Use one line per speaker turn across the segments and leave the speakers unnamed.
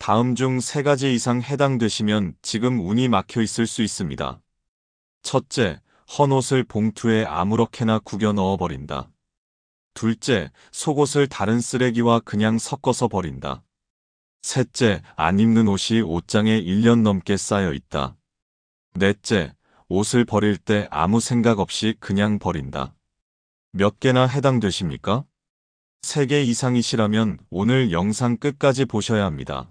다음 중 세 가지 이상 해당되시면 지금 운이 막혀 있을 수 있습니다. 첫째, 헌 옷을 봉투에 아무렇게나 구겨 넣어 버린다. 둘째, 속옷을 다른 쓰레기와 그냥 섞어서 버린다. 셋째, 안 입는 옷이 옷장에 1년 넘게 쌓여 있다. 넷째, 옷을 버릴 때 아무 생각 없이 그냥 버린다. 몇 개나 해당되십니까? 3개 이상이시라면 오늘 영상 끝까지 보셔야 합니다.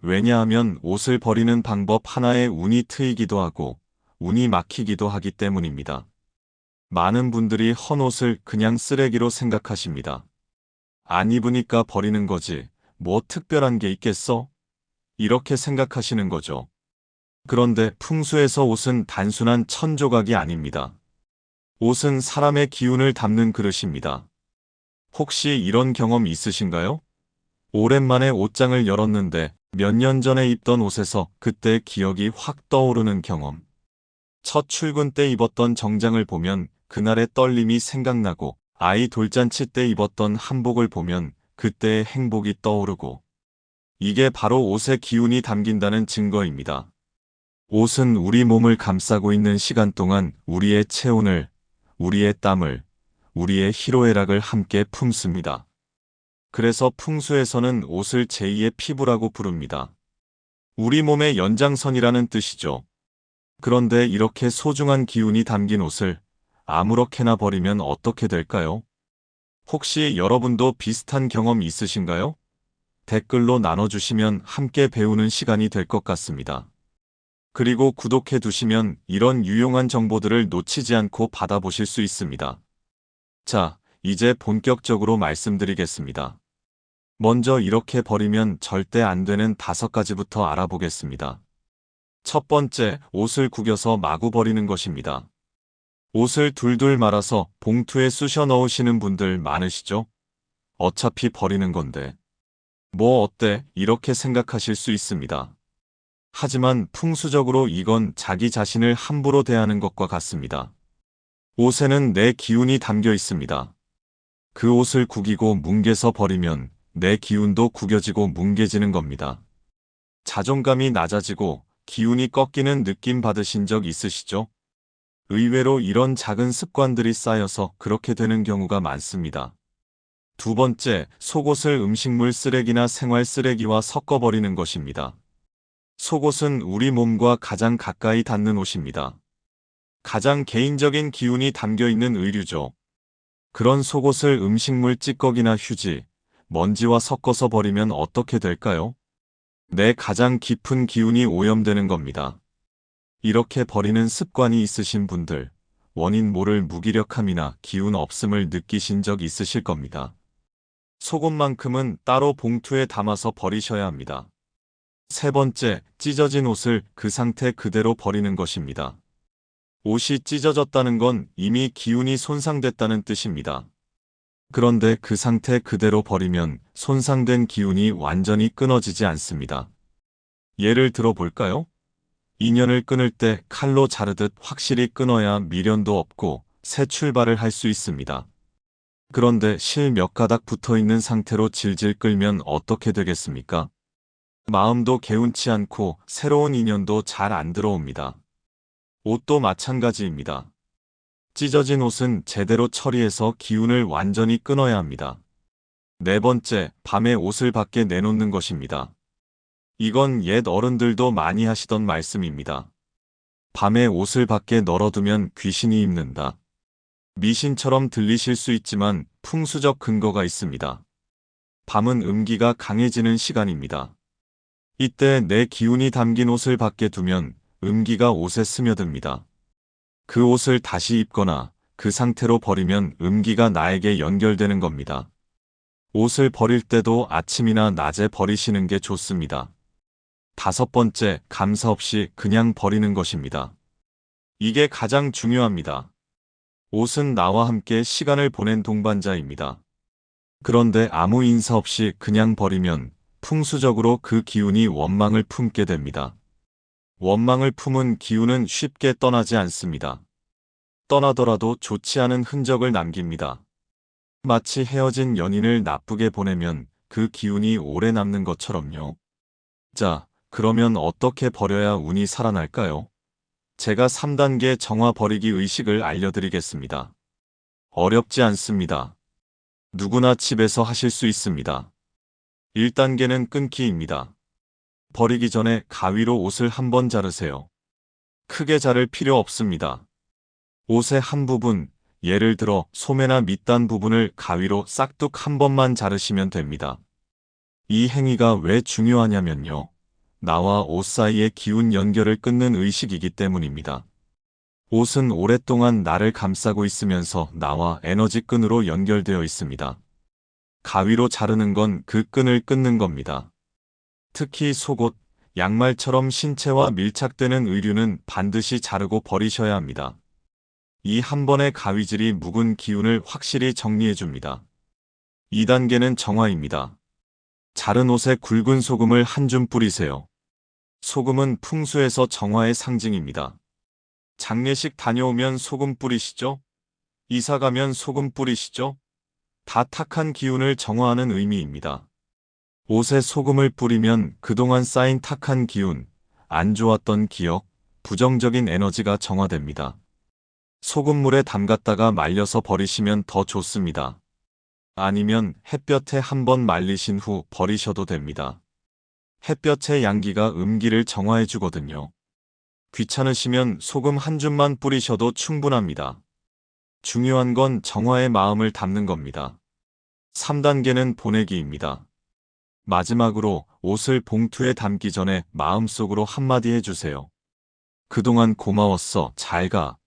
왜냐하면 옷을 버리는 방법 하나에 운이 트이기도 하고 운이 막히기도 하기 때문입니다. 많은 분들이 헌 옷을 그냥 쓰레기로 생각하십니다. 안 입으니까 버리는 거지, 뭐 특별한 게 있겠어? 이렇게 생각하시는 거죠. 그런데 풍수에서 옷은 단순한 천조각이 아닙니다. 옷은 사람의 기운을 담는 그릇입니다. 혹시 이런 경험 있으신가요? 오랜만에 옷장을 열었는데 몇 년 전에 입던 옷에서 그때 기억이 확 떠오르는 경험. 첫 출근 때 입었던 정장을 보면 그날의 떨림이 생각나고 아이 돌잔치 때 입었던 한복을 보면 그때의 행복이 떠오르고 이게 바로 옷의 기운이 담긴다는 증거입니다. 옷은 우리 몸을 감싸고 있는 시간 동안 우리의 체온을, 우리의 땀을, 우리의 희로애락을 함께 품습니다. 그래서 풍수에서는 옷을 제2의 피부라고 부릅니다. 우리 몸의 연장선이라는 뜻이죠. 그런데 이렇게 소중한 기운이 담긴 옷을 아무렇게나 버리면 어떻게 될까요? 혹시 여러분도 비슷한 경험 있으신가요? 댓글로 나눠주시면 함께 배우는 시간이 될 것 같습니다. 그리고 구독해 두시면 이런 유용한 정보들을 놓치지 않고 받아보실 수 있습니다. 자, 이제 본격적으로 말씀드리겠습니다. 먼저 이렇게 버리면 절대 안 되는 다섯 가지부터 알아보겠습니다. 첫 번째, 옷을 구겨서 마구 버리는 것입니다. 옷을 둘둘 말아서 봉투에 쑤셔 넣으시는 분들 많으시죠? 어차피 버리는 건데. 뭐 어때? 이렇게 생각하실 수 있습니다. 하지만 풍수적으로 이건 자기 자신을 함부로 대하는 것과 같습니다. 옷에는 내 기운이 담겨 있습니다. 그 옷을 구기고 뭉개서 버리면 내 기운도 구겨지고 뭉개지는 겁니다. 자존감이 낮아지고 기운이 꺾이는 느낌 받으신 적 있으시죠? 의외로 이런 작은 습관들이 쌓여서 그렇게 되는 경우가 많습니다. 두 번째, 속옷을 음식물 쓰레기나 생활 쓰레기와 섞어버리는 것입니다. 속옷은 우리 몸과 가장 가까이 닿는 옷입니다. 가장 개인적인 기운이 담겨 있는 의류죠. 그런 속옷을 음식물 찌꺼기나 휴지, 먼지와 섞어서 버리면 어떻게 될까요? 내 가장 깊은 기운이 오염되는 겁니다. 이렇게 버리는 습관이 있으신 분들, 원인 모를 무기력함이나 기운 없음을 느끼신 적 있으실 겁니다. 속옷만큼은 따로 봉투에 담아서 버리셔야 합니다. 세 번째, 찢어진 옷을 그 상태 그대로 버리는 것입니다. 옷이 찢어졌다는 건 이미 기운이 손상됐다는 뜻입니다. 그런데 그 상태 그대로 버리면 손상된 기운이 완전히 끊어지지 않습니다. 예를 들어 볼까요? 인연을 끊을 때 칼로 자르듯 확실히 끊어야 미련도 없고 새 출발을 할 수 있습니다. 그런데 실 몇 가닥 붙어 있는 상태로 질질 끌면 어떻게 되겠습니까? 마음도 개운치 않고 새로운 인연도 잘 안 들어옵니다. 옷도 마찬가지입니다. 찢어진 옷은 제대로 처리해서 기운을 완전히 끊어야 합니다. 네 번째, 밤에 옷을 밖에 내놓는 것입니다. 이건 옛 어른들도 많이 하시던 말씀입니다. 밤에 옷을 밖에 널어두면 귀신이 입는다. 미신처럼 들리실 수 있지만 풍수적 근거가 있습니다. 밤은 음기가 강해지는 시간입니다. 이때 내 기운이 담긴 옷을 밖에 두면 음기가 옷에 스며듭니다. 그 옷을 다시 입거나 그 상태로 버리면 음기가 나에게 연결되는 겁니다. 옷을 버릴 때도 아침이나 낮에 버리시는 게 좋습니다. 다섯 번째, 감사 없이 그냥 버리는 것입니다. 이게 가장 중요합니다. 옷은 나와 함께 시간을 보낸 동반자입니다. 그런데 아무 인사 없이 그냥 버리면 풍수적으로 그 기운이 원망을 품게 됩니다. 원망을 품은 기운은 쉽게 떠나지 않습니다. 떠나더라도 좋지 않은 흔적을 남깁니다. 마치 헤어진 연인을 나쁘게 보내면 그 기운이 오래 남는 것처럼요. 자, 그러면 어떻게 버려야 운이 살아날까요? 제가 3단계 정화 버리기 의식을 알려드리겠습니다. 어렵지 않습니다. 누구나 집에서 하실 수 있습니다. 1단계는 끊기입니다. 버리기 전에 가위로 옷을 한번 자르세요. 크게 자를 필요 없습니다. 옷의 한 부분, 예를 들어 소매나 밑단 부분을 가위로 싹둑 한 번만 자르시면 됩니다. 이 행위가 왜 중요하냐면요. 나와 옷 사이의 기운 연결을 끊는 의식이기 때문입니다. 옷은 오랫동안 나를 감싸고 있으면서 나와 에너지 끈으로 연결되어 있습니다. 가위로 자르는 건 그 끈을 끊는 겁니다. 특히 속옷, 양말처럼 신체와 밀착되는 의류는 반드시 자르고 버리셔야 합니다. 이 한 번의 가위질이 묵은 기운을 확실히 정리해줍니다. 2단계는 정화입니다. 자른 옷에 굵은 소금을 한 줌 뿌리세요. 소금은 풍수에서 정화의 상징입니다. 장례식 다녀오면 소금 뿌리시죠? 이사 가면 소금 뿌리시죠? 다 탁한 기운을 정화하는 의미입니다. 옷에 소금을 뿌리면 그동안 쌓인 탁한 기운, 안 좋았던 기억, 부정적인 에너지가 정화됩니다. 소금물에 담갔다가 말려서 버리시면 더 좋습니다. 아니면 햇볕에 한번 말리신 후 버리셔도 됩니다. 햇볕의 양기가 음기를 정화해 주거든요. 귀찮으시면 소금 한 줌만 뿌리셔도 충분합니다. 중요한 건 정화의 마음을 담는 겁니다. 3단계는 보내기입니다. 마지막으로 옷을 봉투에 담기 전에 마음속으로 한마디 해주세요. 그동안 고마웠어, 잘 가.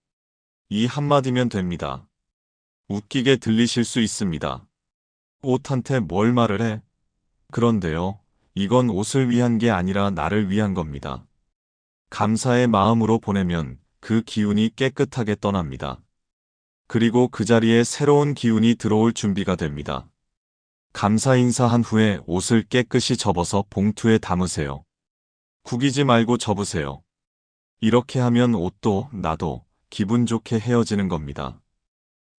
이 한마디면 됩니다. 웃기게 들리실 수 있습니다. 옷한테 뭘 말을 해? 그런데요, 이건 옷을 위한 게 아니라 나를 위한 겁니다. 감사의 마음으로 보내면 그 기운이 깨끗하게 떠납니다. 그리고 그 자리에 새로운 기운이 들어올 준비가 됩니다. 감사 인사한 후에 옷을 깨끗이 접어서 봉투에 담으세요. 구기지 말고 접으세요. 이렇게 하면 옷도 나도 기분 좋게 헤어지는 겁니다.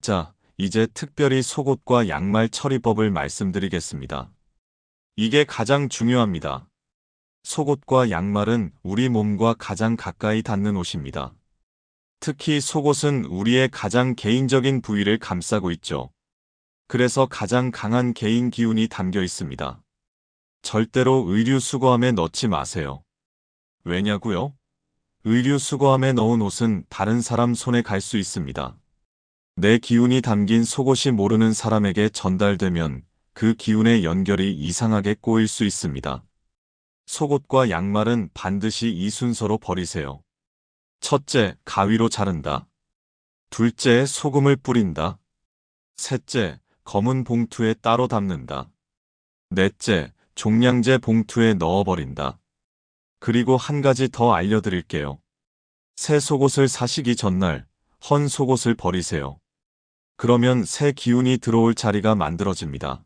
자, 이제 특별히 속옷과 양말 처리법을 말씀드리겠습니다. 이게 가장 중요합니다. 속옷과 양말은 우리 몸과 가장 가까이 닿는 옷입니다. 특히 속옷은 우리의 가장 개인적인 부위를 감싸고 있죠. 그래서 가장 강한 개인 기운이 담겨 있습니다. 절대로 의류 수거함에 넣지 마세요. 왜냐고요? 의류 수거함에 넣은 옷은 다른 사람 손에 갈 수 있습니다. 내 기운이 담긴 속옷이 모르는 사람에게 전달되면 그 기운의 연결이 이상하게 꼬일 수 있습니다. 속옷과 양말은 반드시 이 순서로 버리세요. 첫째, 가위로 자른다. 둘째, 소금을 뿌린다. 셋째, 검은 봉투에 따로 담는다. 넷째, 종량제 봉투에 넣어버린다. 그리고 한 가지 더 알려드릴게요. 새 속옷을 사시기 전날 헌 속옷을 버리세요. 그러면 새 기운이 들어올 자리가 만들어집니다.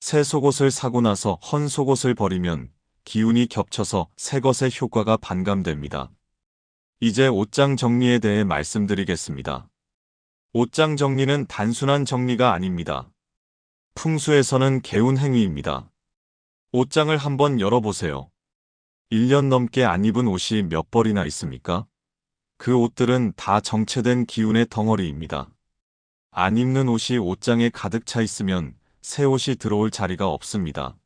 새 속옷을 사고 나서 헌 속옷을 버리면 기운이 겹쳐서 새 것의 효과가 반감됩니다. 이제 옷장 정리에 대해 말씀드리겠습니다. 옷장 정리는 단순한 정리가 아닙니다. 풍수에서는 개운 행위입니다. 옷장을 한번 열어보세요. 1년 넘게 안 입은 옷이 몇 벌이나 있습니까? 그 옷들은 다 정체된 기운의 덩어리입니다. 안 입는 옷이 옷장에 가득 차 있으면 새 옷이 들어올 자리가 없습니다.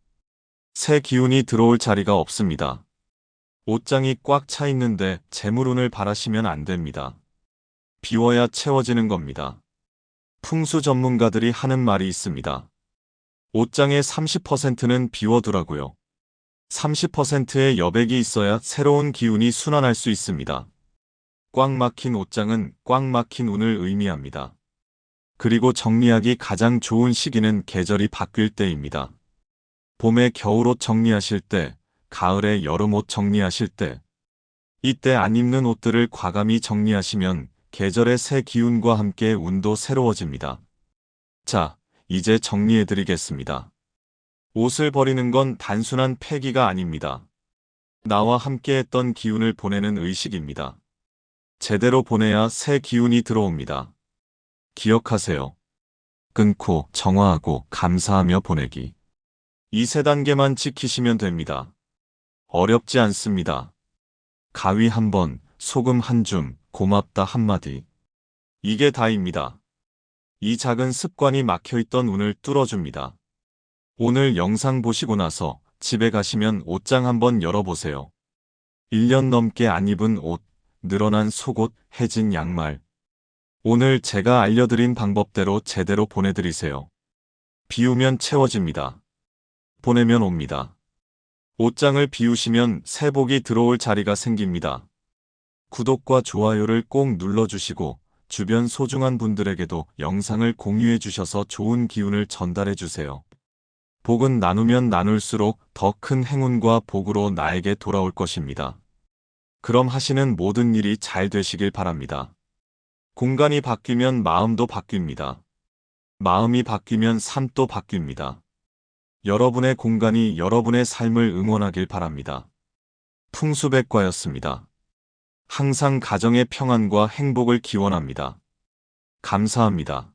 새 기운이 들어올 자리가 없습니다. 옷장이 꽉 차 있는데 재물운을 바라시면 안 됩니다. 비워야 채워지는 겁니다. 풍수 전문가들이 하는 말이 있습니다. 옷장의 30%는 비워두라고요. 30%의 여백이 있어야 새로운 기운이 순환할 수 있습니다. 꽉 막힌 옷장은 꽉 막힌 운을 의미합니다. 그리고 정리하기 가장 좋은 시기는 계절이 바뀔 때입니다. 봄에 겨울옷 정리하실 때, 가을에 여름옷 정리하실 때, 이때 안 입는 옷들을 과감히 정리하시면 계절의 새 기운과 함께 운도 새로워집니다. 자, 이제 정리해 드리겠습니다. 옷을 버리는 건 단순한 폐기가 아닙니다. 나와 함께 했던 기운을 보내는 의식입니다. 제대로 보내야 새 기운이 들어옵니다. 기억하세요. 끊고 정화하고 감사하며 보내기. 이 세 단계만 지키시면 됩니다. 어렵지 않습니다. 가위 한 번, 소금 한 줌, 고맙다 한마디. 이게 다입니다. 이 작은 습관이 막혀있던 운을 뚫어줍니다. 오늘 영상 보시고 나서 집에 가시면 옷장 한번 열어보세요. 1년 넘게 안 입은 옷, 늘어난 속옷, 해진 양말. 오늘 제가 알려드린 방법대로 제대로 보내드리세요. 비우면 채워집니다. 보내면 옵니다. 옷장을 비우시면 새 복이 들어올 자리가 생깁니다. 구독과 좋아요를 꼭 눌러주시고 주변 소중한 분들에게도 영상을 공유해 주셔서 좋은 기운을 전달해 주세요. 복은 나누면 나눌수록 더 큰 행운과 복으로 나에게 돌아올 것입니다. 그럼 하시는 모든 일이 잘 되시길 바랍니다. 공간이 바뀌면 마음도 바뀝니다. 마음이 바뀌면 삶도 바뀝니다. 여러분의 공간이 여러분의 삶을 응원하길 바랍니다. 풍수백과였습니다. 항상 가정의 평안과 행복을 기원합니다. 감사합니다.